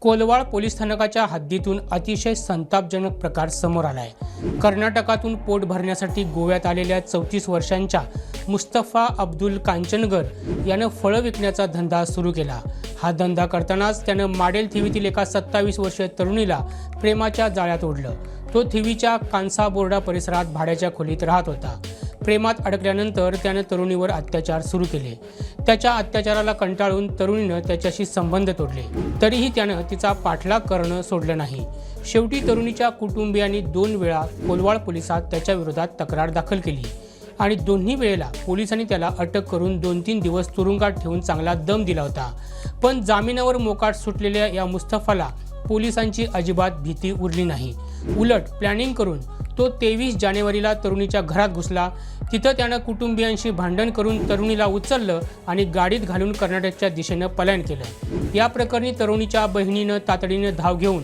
Colvale police स्थानकाच्या हद्दीतून अतिशय संतापजनक प्रकार समोर आला आहे कर्नाटकातून पोट भरण्यासाठी गोव्यात आलेल्या चौतीस वर्षांच्या मुस्तफा अब्दुल कांचनगर यानं फळं विकण्याचा धंदा सुरू केला. हा धंदा करतानाच त्यानं माडेल थिवीतील एका सत्तावीस वर्षीय तरुणीला प्रेमाच्या जाळ्यात ओढलं. तो थिवीच्या कांसा बोर्डा परिसरात भाड्याच्या खोलीत राहत होता. प्रेमात अडकल्यानंतर त्यानं तरुणीवर अत्याचार सुरू केले. त्याच्या अत्याचाराला कंटाळून तरुणीनं त्याच्याशी संबंध तोडले. तरीही त्यानं तिचा पाठलाग करणं सोडलं नाही. शेवटी तरुणीच्या कुटुंबियांनी दोन वेळा कोलवाड पोलिसात त्याच्या विरोधात तक्रार दाखल केली. आणि दोन्ही वेळेला पोलिसांनी त्याला अटक करून दोन तीन दिवस तुरुंगात ठेवून चांगला दम दिला होता. पण जामिनावर मोकाट सुटलेल्या या मुस्तफाला पोलिसांची अजिबात भीती उरली नाही. उलट प्लॅनिंग करून तो तेवीस जानेवारीला तरुणीच्या घरात घुसला. तिथं त्यानं कुटुंबियांशी भांडण करून तरुणीला उचललं आणि गाडीत घालून कर्नाटकच्या दिशेनं पलायन केलं. या प्रकरणी तरुणीच्या बहिणीनं तातडीनं धाव घेऊन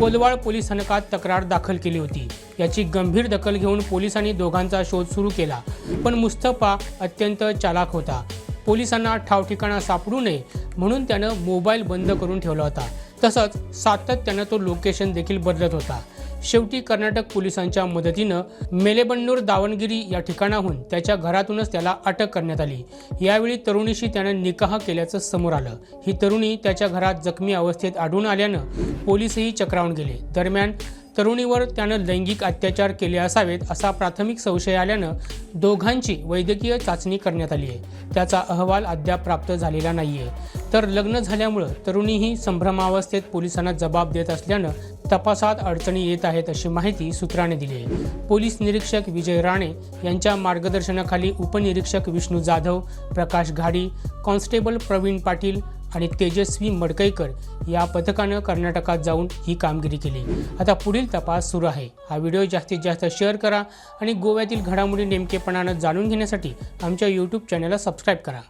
कोलवाळ पोलीस स्थानकात तक्रार दाखल केली होती. याची गंभीर दखल घेऊन पोलिसांनी दोघांचा शोध सुरू केला. पण मुस्तफा अत्यंत चालाक होता. पोलिसांना ठावठिकाणा सापडू नये म्हणून त्यानं मोबाईल बंद करून ठेवला होता. तसंच सातत्यानं तो लोकेशन देखील बदलत होता. शेवटी कर्नाटक पोलिसांच्या मदतीनं मेलेबन्नूर दावणगिरी या ठिकाणाहून त्याच्या घरातूनच त्याला अटक करण्यात आली. यावेळी तरुणीशी त्यानं निकाह केल्याचं समोर आलं. ही तरुणी त्याच्या घरात जखमी अवस्थेत आढळून आल्यानं पोलीसही चक्रावून गेले. दरम्यान तरुणीवर त्यानं लैंगिक अत्याचार केले असावेत असा प्राथमिक संशय आल्यानं दोघांची वैद्यकीय चाचणी करण्यात आली आहे. त्याचा अहवाल अद्याप प्राप्त झालेला नाही आहे तर लग्न झाल्यामुळं तरुणीही संभ्रमावस्थेत पोलिसांना जबाब देत असल्यानं तपासात अडचणी येत आहेत अशी माहिती सूत्राने दिली आहे. पोलीस निरीक्षक विजय राणे यांच्या मार्गदर्शनाखाली उपनिरीक्षक विष्णू जाधव प्रकाश घाडी कॉन्स्टेबल प्रवीण पाटील आणि तेजस्वी मडकईकर या पथकानं कर्नाटकात जाऊन ही कामगिरी केली. आता पुढील तपास सुरू आहे. हा व्हिडिओ जास्तीत जास्त शेअर करा आणि गोव्यातील घडामोडी नेमकेपणानं जाणून घेण्यासाठी आमच्या यूट्यूब चॅनलला सबस्क्राईब करा.